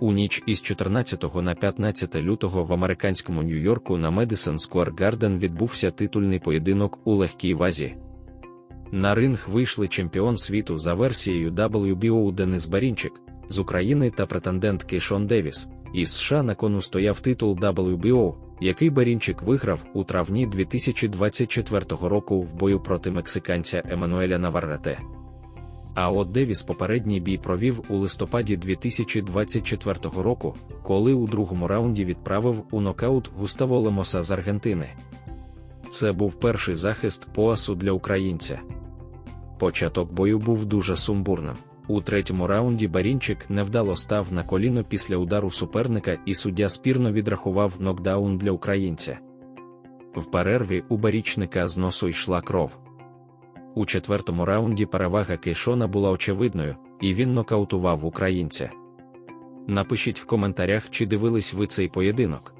У ніч із 14 на 15 лютого в американському Нью-Йорку на Медисон Сквер Гарден відбувся титульний поєдинок у легкій вазі. На ринг вийшли чемпіон світу за версією WBO Денис Барінчик з України та претендент Кейшон Девіс. Із США на кону стояв титул WBO, який Барінчик виграв у травні 2024 року в бою проти мексиканця Еммануеля Наваррете. А от Девіс попередній бій провів у листопаді 2024 року, коли у другому раунді відправив у нокаут Густаво Лемоса з Аргентини. Це був перший захист поасу для українця. Початок бою був дуже сумбурним. У третьому раунді Барінчик невдало став на коліно після удару суперника, і суддя спірно відрахував нокдаун для українця. В перерві у барічника з носу йшла кров. У четвертому раунді перевага Кейшона була очевидною, і він нокаутував українця. Напишіть в коментарях, чи дивились ви цей поєдинок.